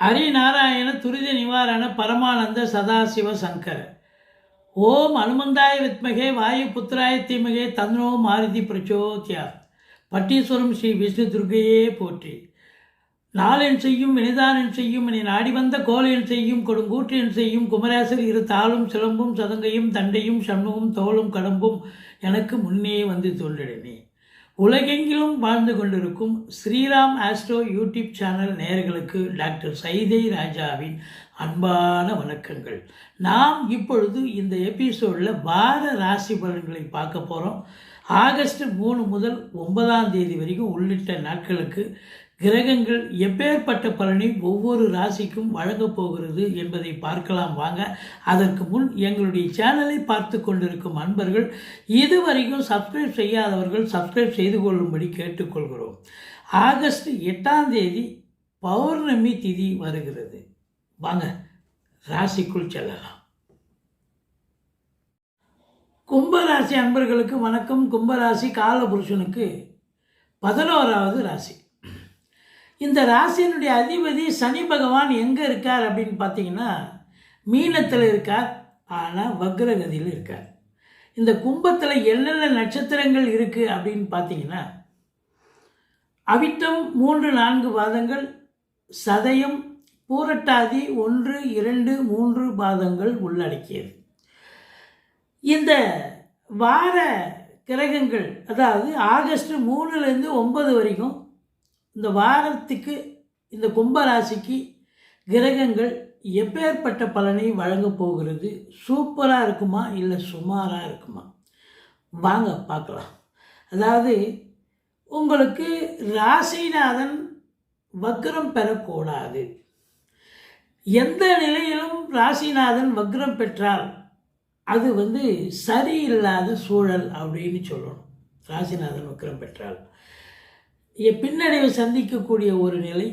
ஹரிநாராயண துரித நிவாரண பரமானந்த சதாசிவ சங்கர. ஓம் அனுமந்தாய வித்மகே வாயு புத்திராய தீமகே தந்னோ மாருதி பிரச்சோத்யா. பட்டீஸ்வரம் ஸ்ரீ விஷ்ணு துர்கையே போற்றி. நாளென் செய்யும் வினிதானன் செய்யும் இனி நாடி வந்த கோலென் செய்யும் கொடுங்கூற்றியன் செய்யும் குமராசர் இரு தாளும் சிலம்பும் சதங்கையும் தண்டையும் சண்முகம் தோளும் கடம்பும் எனக்கு முன்னே வந்து தோன்றினே உலகெங்கிலும் வாழ்ந்து கொண்டிருக்கும் ஸ்ரீராம் ஆஸ்ட்ரோ யூடியூப் சேனல் நேயர்களுக்கு டாக்டர் சைதை ராஜாவின் அன்பான வணக்கங்கள். நாம் இப்பொழுது இந்த எபிசோடில் வார ராசி பலன்களை பார்க்க போகிறோம் ஆகஸ்ட் மூணு முதல் ஒன்பதாம் தேதி வரைக்கும் உள்ளிட்ட நாட்களுக்கு கிரகங்கள் எப்பேற்பட்ட பலனை ஒவ்வொரு ராசிக்கும் வழங்கப் போகிறது என்பதை பார்க்கலாம் வாங்க. அதற்கு முன் எங்களுடைய சேனலை பார்த்து கொண்டிருக்கும் அன்பர்கள் இதுவரைக்கும் சப்ஸ்கிரைப் செய்யாதவர்கள் சப்ஸ்கிரைப் செய்து கொள்ளும்படி கேட்டுக்கொள்கிறோம். ஆகஸ்ட் எட்டாம் தேதி பௌர்ணமி திதி வருகிறது. வாங்க ராசிக்குள் செல்லலாம். கும்பராசி அன்பர்களுக்கு வணக்கம். கும்பராசி காலபுருஷனுக்கு பதினோராவது ராசி. இந்த ராசியினுடைய அதிபதி சனி பகவான் எங்கே இருக்கார் அப்படின்னு பார்த்தீங்கன்னா மீனத்தில் இருக்கார் ஆனால் வக்ரகதியில் இருக்கார். இந்த கும்பத்தில் என்னென்ன நட்சத்திரங்கள் இருக்குது அப்படின்னு பார்த்தீங்கன்னா அவிட்டம் மூன்று நான்கு பாதங்கள் சதயம் பூரட்டாதி ஒன்று இரண்டு மூன்று பாதங்கள் உள்ளடக்கியது. இந்த வார கிரகங்கள் அதாவது ஆகஸ்ட் மூணுலேருந்து ஒன்பது வரைக்கும் இந்த வாரத்துக்கு இந்த கும்பராசிக்கு கிரகங்கள் எப்பேற்பட்ட பலனை வழங்கப் போகிறது? சூப்பராக இருக்குமா? இல்லை சுமாராக இருக்குமா? வாங்க பார்க்கலாம். அதாவது உங்களுக்கு ராசிநாதன் வக்ரம் பெறக்கூடாது. எந்த நிலையிலும் ராசிநாதன் வக்ரம் பெற்றால் அது வந்து சரியில்லாத சூழல் அப்படின்னு சொல்லணும். ராசிநாதன் வக்ரம் பெற்றால். பின்னடைவை சந்திக்கக்கூடிய ஒரு நிலை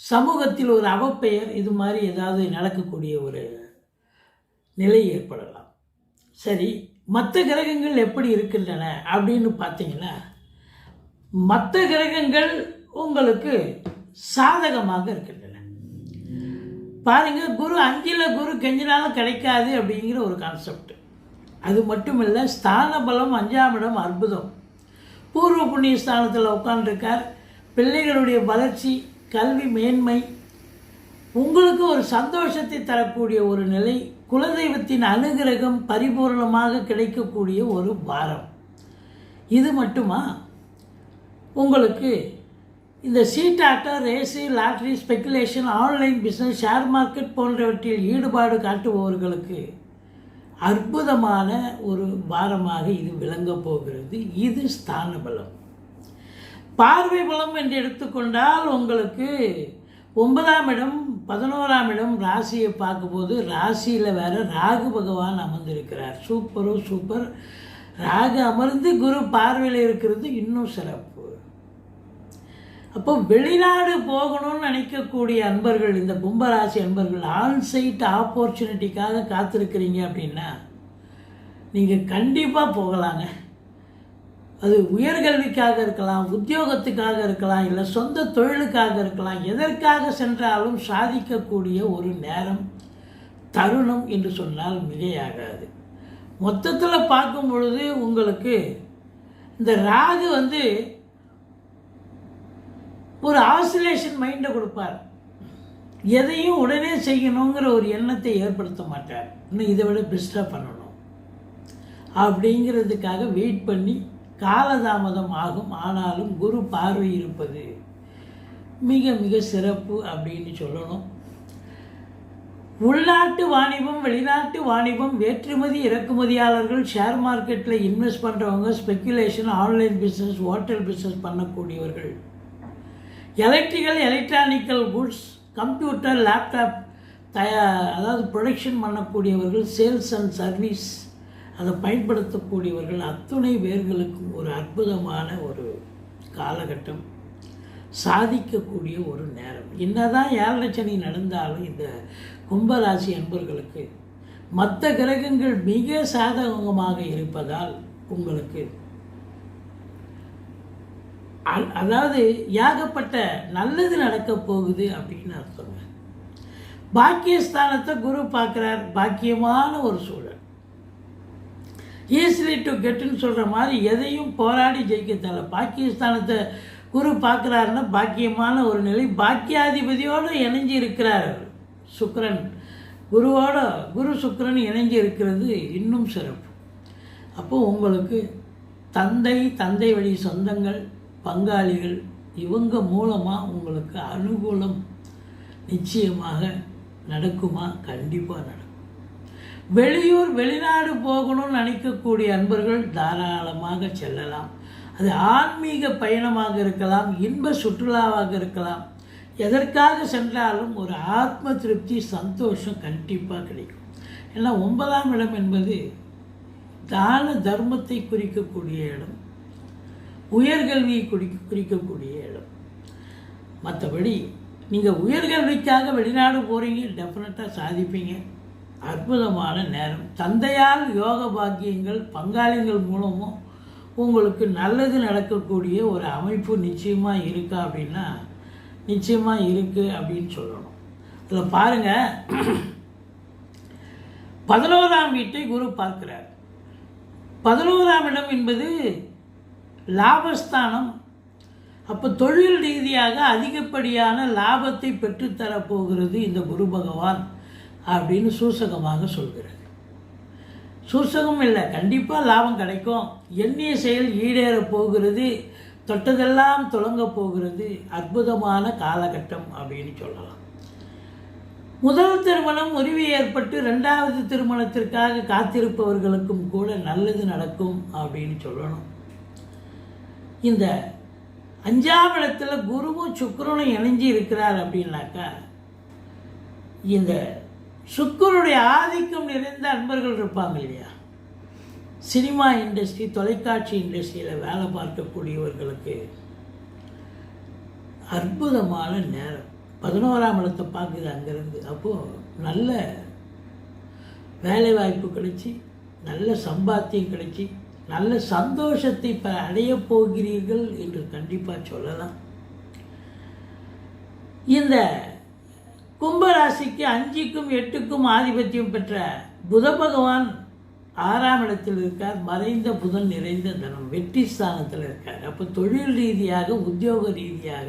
சமூகத்தில் ஒரு அவப்பெயர் இது மாதிரி ஏதாவது நடக்கக்கூடிய ஒரு நிலை ஏற்படலாம். சரி மற்ற கிரகங்கள் எப்படி இருக்கின்றன அப்படின்னு பார்த்தீங்கன்னா மற்ற கிரகங்கள் உங்களுக்கு சாதகமாக இருக்கின்றன. பாருங்கள் குரு அஞ்சில் குரு கெஞ்சினாலும் கிடைக்காது அப்படிங்கிற ஒரு கான்செப்ட் அது மட்டும் இல்லை ஸ்தான பலம் அஞ்சாம் இடம் அற்புதம். பூர்வ புண்ணிய ஸ்தானத்தில் உட்காந்துருக்கார் பிள்ளைகளுடைய வளர்ச்சி கல்வி மேன்மை உங்களுக்கு ஒரு சந்தோஷத்தை தரக்கூடிய ஒரு நிலை குலதெய்வத்தின் அனுகிரகம் பரிபூர்ணமாக கிடைக்கக்கூடிய ஒரு வாரம். இது மட்டுமா? உங்களுக்கு இந்த சீட்டாட்டம் race lottery speculation online business share market போன்றவற்றில் ஈடுபாடு காட்டுபவர்களுக்கு அற்புதமான ஒரு பாரமாக இது விளங்கப் போகிறது. இது ஸ்தான பலம் பார்வை பலம் என்று எடுத்துக்கொண்டால் உங்களுக்கு ஒன்பதாம் இடம் பதினோராம் இடம் ராசியை பார்க்கும்போது ராசியில் வேறு ராகு பகவான் அமர்ந்திருக்கிறார். சூப்பரோ சூப்பர். ராகு அமர்ந்து குரு பார்வையில் இருக்கிறது இன்னும் சிறப்பு. அப்போ வெளிநாடு போகணும்னு நினைக்கக்கூடிய அன்பர்கள் இந்த கும்பராசி அன்பர்கள் ஆன்சைட் ஆப்பர்ச்சுனிட்டிக்காக காத்திருக்கிறீங்க அப்படின்னா நீங்கள் கண்டிப்பாக போகலாங்க. அது உயர்கல்விக்காக இருக்கலாம் உத்தியோகத்துக்காக இருக்கலாம் இல்லை சொந்த தொழிலுக்காக இருக்கலாம் எதற்காக சென்றாலும் சாதிக்கக்கூடிய ஒரு நேரம் தருணம் என்று சொன்னால் மிகையாகாது. மொத்தத்தில் பார்க்கும் பொழுது உங்களுக்கு இந்த ராகு வந்து ஒரு ஆசிலேஷன் மைண்டை கொடுப்பார். எதையும் உடனே செய்யணுங்கிற ஒரு எண்ணத்தை ஏற்படுத்த மாட்டார். இன்னும் இதை விட பெஸ்ட்டாக பண்ணணும். அப்படிங்கிறதுக்காக வெயிட் பண்ணி காலதாமதம் ஆகும். ஆனாலும் குரு பார்வை இருப்பது மிக மிக சிறப்பு அப்படின்னு சொல்லணும். உள்நாட்டு வாணிபம் வெளிநாட்டு வாணிபம் ஏற்றுமதி இறக்குமதியாளர்கள் ஷேர் மார்க்கெட்டில் இன்வெஸ்ட் பண்ணுறவங்க speculation online business hotel business பண்ணக்கூடியவர்கள். Electrical electronical goods computer laptop தயா அதாவது ப்ரொடக்ஷன் பண்ணக்கூடியவர்கள் சேல்ஸ் அண்ட் சர்வீஸ் அதை பயன்படுத்தக்கூடியவர்கள் அத்துணை பேர்களுக்கும் ஒரு அற்புதமான ஒரு காலகட்டம். சாதிக்கக்கூடிய ஒரு நேரம். என்னதான் ஏழரை நடந்தாலும் இந்த கும்பராசி அன்பர்களுக்கு மற்ற கிரகங்கள் மிக சாதகமாக இருப்பதால் உங்களுக்கு அதாவது ஏகப்பட்ட நல்லது நடக்க போகுது அப்படின்னு அர்த்தங்க பாக்கியஸ்தானத்தை குரு பார்க்குறார் பாக்கியமான ஒரு சூழல். ஈஸிலி டு கெட்டுன்னு சொல்கிற மாதிரி எதையும் போராடி ஜெயிக்க தேவை பாக்கியஸ்தானத்தை குரு பார்க்குறாருன்னா பாக்கியமான ஒரு நிலை. பாக்கியாதிபதியோடு இணைஞ்சு இருக்கிறார் சுக்கரன். குருவோட குரு சுக்கரன் இணைஞ்சு இருக்கிறது இன்னும் சிறப்பு. அப்போ உங்களுக்கு தந்தை தந்தை வழி சொந்தங்கள் பங்காளிகள் இவங்க மூலமாக உங்களுக்கு அனுகூலம் நிச்சயமாக நடக்குமா? கண்டிப்பாக நடக்கும். வெளியூர் வெளிநாடு போகணும்னு நினைக்கக்கூடிய அன்பர்கள் தாராளமாக செல்லலாம். அது ஆன்மீக பயணமாக இருக்கலாம் இன்ப சுற்றுலாவாக இருக்கலாம். எதற்காக சென்றாலும் ஒரு ஆத்ம திருப்தி சந்தோஷம் கண்டிப்பாக கிடைக்கும். ஏன்னா ஒன்பதாம் இடம் என்பது தான தர்மத்தை குறிக்கக்கூடிய இடம். உயர்கல்வியை குறி குறிக்கக்கூடிய இடம். மற்றபடி நீங்கள் உயர்கல்விக்காக வெளிநாடு போகிறீங்க டெஃபினட்டாக சாதிப்பீங்க. அற்புதமான நேரம். தந்தையால் யோக பாக்கியங்கள் பங்காளிகள் மூலமும் உங்களுக்கு நல்லது நடக்கக்கூடிய ஒரு அமைப்பு நிச்சயமாக இருக்கா அப்படின்னா நிச்சயமாக இருக்குது அப்படின்னு சொல்லணும். இதில் பாருங்கள் பதினோராம் வீட்டை குரு பார்க்கிறார். பதினோராம் இடம் என்பது லாபஸ்தானம். அப்போ தொழில் ரீதியாக அதிகப்படியான லாபத்தை பெற்றுத்தரப்போகிறது இந்த குரு பகவான் அப்படின்னு சூசகமாக சொல்கிறது. சூசகம் இல்லை கண்டிப்பாக லாபம் கிடைக்கும். எண்ணிய செயல் ஈடேறப் போகிறது தொட்டதெல்லாம் தொடங்க போகிறது அற்புதமான காலகட்டம் அப்படின்னு சொல்லலாம். முதல் திருமணம் முறிவு ஏற்பட்டு ரெண்டாவது திருமணத்திற்காக காத்திருப்பவர்களுக்கும் கூட நல்லது நடக்கும் அப்படின்னு சொல்லணும். இந்த அஞ்சாம் இடத்துல குருவும் சுக்கரனும் இணைஞ்சு இருக்கிறார் அப்படின்னாக்கா இந்த சுக்கருடைய ஆதிக்கம் நிறைந்த அன்பர்கள் இருப்பாங்க இல்லையா? சினிமா இண்டஸ்ட்ரி தொலைக்காட்சி இண்டஸ்ட்ரியில் வேலை பார்க்கக்கூடியவர்களுக்கு அற்புதமான நேரம். பதினோராம் இடத்தை பார்க்குது அங்கேருந்து. அப்போது நல்ல வேலை வாய்ப்பு கிடைச்சி நல்ல சம்பாத்தியம் கிடைச்சி நல்ல சந்தோஷத்தை இப்போ அடையப் போகிறீர்கள் என்று கண்டிப்பாக சொல்லலாம். இந்த கும்பராசிக்கு அஞ்சுக்கும் எட்டுக்கும் ஆதிபத்தியம் பெற்ற புத பகவான் ஆறாம் இடத்தில் இருக்கார். மறைந்த புதன் நிறைந்த தனம் வெற்றி ஸ்தானத்தில் இருக்கார். அப்போ தொழில் ரீதியாக உத்தியோக ரீதியாக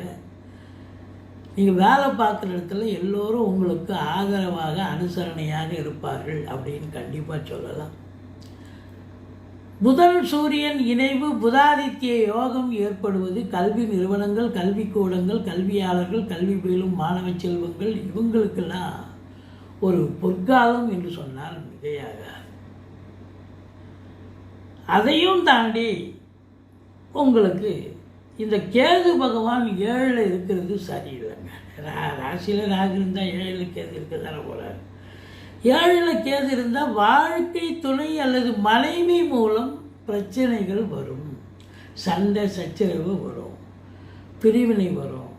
நீங்கள் வேலை பார்க்குற இடத்துல எல்லோரும் உங்களுக்கு ஆதரவாக அனுசரணையாக இருப்பார்கள் அப்படின்னு கண்டிப்பாக சொல்லலாம். புதன் சூரியன் இணைவு புதாதித்ய யோகம் ஏற்படுவது கல்வி நிறுவனங்கள் கல்விக்கூடங்கள் கல்வியாளர்கள் கல்வி பயிலும் மாணவ செல்வங்கள் இவங்களுக்கெல்லாம் ஒரு பொற்காலம் என்று சொன்னால் மிகையாக அதையும் தாண்டி உங்களுக்கு இந்த கேது பகவான் ஏழில் இருக்கிறது சரியில்லைங்க. ரா ராசியில் ராகு இருந்தால் ஏழில் கேது இருக்க தானே போகிறார் ஏழில் கேது இருந்தால் வாழ்க்கை துணை அல்லது மனைவி மூலம் பிரச்சனைகள் வரும். சண்டை சச்சரவு வரும். பிரிவினை வரும்.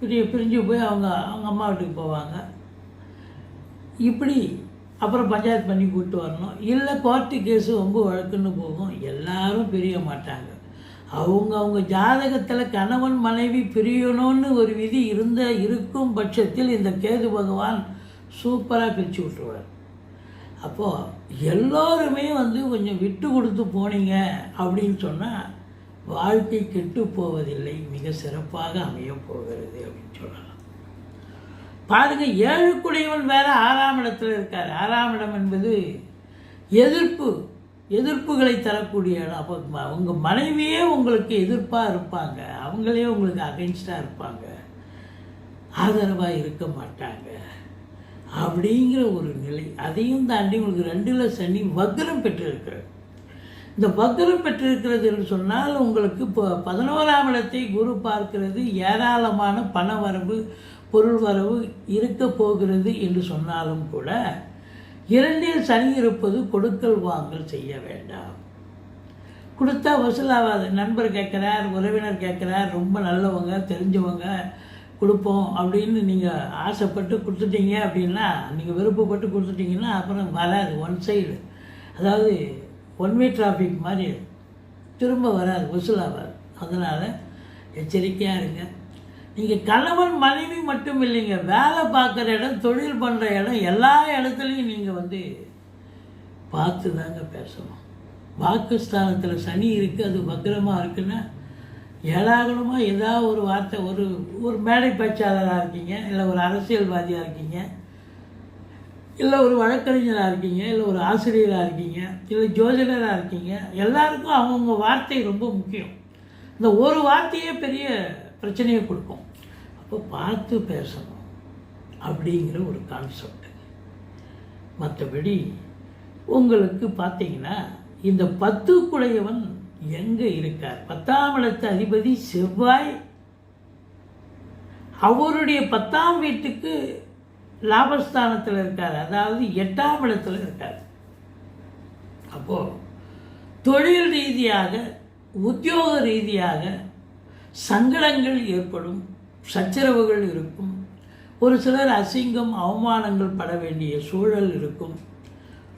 பிரி பிரிஞ்சு போய் அவங்க அவங்க அம்மா வீட்டுக்கு போவாங்க. இப்படி அப்புறம் பஞ்சாயத்து பண்ணி கூப்பிட்டு வரணும். இல்லை கோர்ட்டு கேஸு ரொம்ப வழக்குன்னு போகும். எல்லாரும் பிரிய மாட்டாங்க. அவங்க அவங்க ஜாதகத்தில் கணவன் மனைவி பிரியணும்னு ஒரு விதி இருந்த இருக்கும் பட்சத்தில் இந்த கேது பகவான் சூப்பராக பிரித்து விட்டுருவார். அப்போது எல்லோருமே வந்து கொஞ்சம் விட்டு கொடுத்து போனீங்க அப்படின்னு சொன்னால் வாழ்க்கை கெட்டு போவதில்லை மிக சிறப்பாக அமையப் போகிறது அப்படின்னு சொல்லலாம். பாருங்க ஏழுக்குடையவன் வேற ஆறாம் இடத்துல இருக்கார். ஆறாம் இடம் என்பது எதிர்ப்பு எதிர்ப்புகளை தரக்கூடிய இடம். அப்போ ம- மனைவியே உங்களுக்கு எதிர்ப்பாக இருப்பாங்க. அவங்களே உங்களுக்கு அகைன்ஸ்டாக இருப்பாங்க. ஆதரவாக இருக்க மாட்டாங்க. அப்படிங்கிற ஒரு நிலை. அதையும் தாண்டி உங்களுக்கு ரெண்டில் சனி வக்ரம் பெற்றிருக்கிறது. இந்த வக்ரம் பெற்றிருக்கிறது என்று சொன்னால் உங்களுக்கு இப்போ பதினோராம் இடத்தை குரு பார்க்கிறது ஏராளமான பண வரவு பொருள் வரவு இருக்க போகிறது என்று சொன்னாலும் கூட இரண்டில் சனி இருப்பது கொடுக்கல் வாங்கல் செய்ய வேண்டாம். கொடுத்தா வசூலாகாது நண்பர் கேட்குறார் உறவினர் கேட்குறார் ரொம்ப நல்லவங்க தெரிஞ்சவங்க கொடுப்போம் அப்படின்னு நீங்கள் ஆசைப்பட்டு கொடுத்துட்டீங்க அப்படின்னா நீங்கள் விருப்பப்பட்டு கொடுத்துட்டீங்கன்னா அப்புறம் வராது ஒன் சைடு அதாவது ஒன் வே டிராஃபிக் மாதிரி திரும்ப வராது வசூலாகாது அதனால் எச்சரிக்கையாக இருங்க. நீங்கள் கணவன் மனைவி மட்டும் இல்லைங்க. வேலை பார்க்குற இடம் தொழில் பண்ணுற இடம் எல்லா இடத்துலையும் நீங்கள் வந்து பார்த்து தாங்க பேசணும். வாக்குஸ்தானத்தில் சனி இருக்குது அது பக்கிரமாக இருக்குன்னா ஏழாகணுமோ ஏதாவது ஒரு வார்த்தை ஒரு ஒரு மேடை பேச்சாளராக இருக்கீங்க இல்லை ஒரு அரசியல்வாதியாக இருக்கீங்க இல்லை ஒரு வழக்கறிஞராக இருக்கீங்க இல்லை ஒரு ஆசிரியராக இருக்கீங்க இல்லை ஜோதிடராக இருக்கீங்க எல்லாருக்கும் அவங்கவுங்க வார்த்தை ரொம்ப முக்கியம். இந்த ஒரு வார்த்தையே பெரிய பிரச்சனையை கொடுக்கும். அப்போ பார்த்து பேசணும் அப்படிங்கிற ஒரு கான்செப்ட் மற்றபடி உங்களுக்கு பார்த்தீங்கன்னா இந்த பத்து குடையவன் எங்கே இருக்கார்? பத்தாம் இடத்து அதிபதி செவ்வாய். அவருடைய பத்தாம் வீட்டுக்கு லாபஸ்தானத்தில் இருக்கார். அதாவது எட்டாம் இடத்துல இருக்கார். அப்போது தொழில் ரீதியாக உத்தியோக ரீதியாக சங்கடங்கள் ஏற்படும் சச்சரவுகள் இருக்கும். ஒரு சிலர் அசிங்கம் அவமானங்கள் பட வேண்டிய சூழல் இருக்கும்.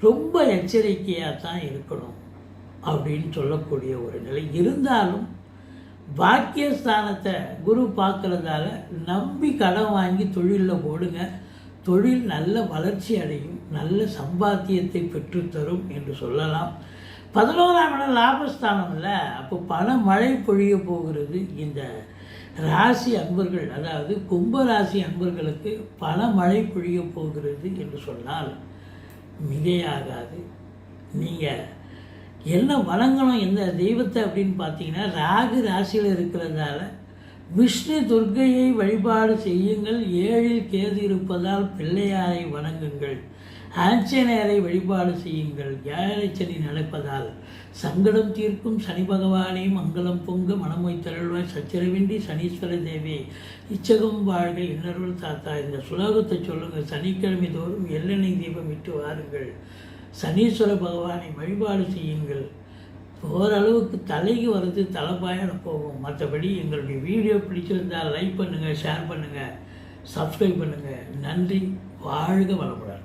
ரொம்ப எச்சரிக்கையாக தான் இருக்கணும். அப்படின்னு சொல்லக்கூடிய ஒரு நிலை. இருந்தாலும் பாக்கியஸ்தானத்தை குரு பார்க்குறதால நம்பி கடன் வாங்கி தொழிலில் போடுங்க. தொழில் நல்ல வளர்ச்சி அடையும் நல்ல சம்பாத்தியத்தை பெற்றுத்தரும் என்று சொல்லலாம். பதினோராம் இடம் லாபஸ்தானம் இல்லை. அப்போ பண மழை பொழிய போகிறது. இந்த ராசி அன்பர்கள் அதாவது கும்ப ராசி அன்பர்களுக்கு பல மழை பொழிய போகிறது என்று சொன்னால் மிகையாகாது. நீங்கள் என்ன வணங்கணும் எந்த தெய்வத்தை அப்படின்னு பார்த்தீங்கன்னா ராகு ராசியில் இருக்கிறதால விஷ்ணு துர்க்கையை வழிபாடு செய்யுங்கள். ஏழில் கேது இருப்பதால் பிள்ளையாரை வணங்குங்கள். ஆஞ்சநேயரை வழிபாடு செய்யுங்கள். ஏழரை சனி நடப்பதால் சங்கடம் தீர்க்கும். சனி பகவானே மங்களம் பொங்க மனமொய் தருள்வாய் சச்சரவின்றி சனீஸ்வர தேவி இச்சகம் வாழ்க இன்னருள் தாத்தா. இந்த சுலோகத்தை சொல்லுங்கள். சனிக்கிழமை தோறும் எள்ளெண்ணெய் தீபம் இட்டு வாருங்கள். சனீஸ்வர பகவானை வழிபாடு செய்யுங்கள். ஓரளவுக்கு தலைக்கு வர்றது தலைப்பாயோட போகும். மற்றபடி எங்களுடைய வீடியோ பிடிச்சிருந்தால் லைக் பண்ணுங்கள் ஷேர் பண்ணுங்கள் சப்ஸ்கிரைப் பண்ணுங்கள் நன்றி வாழ்க வளமுடன்.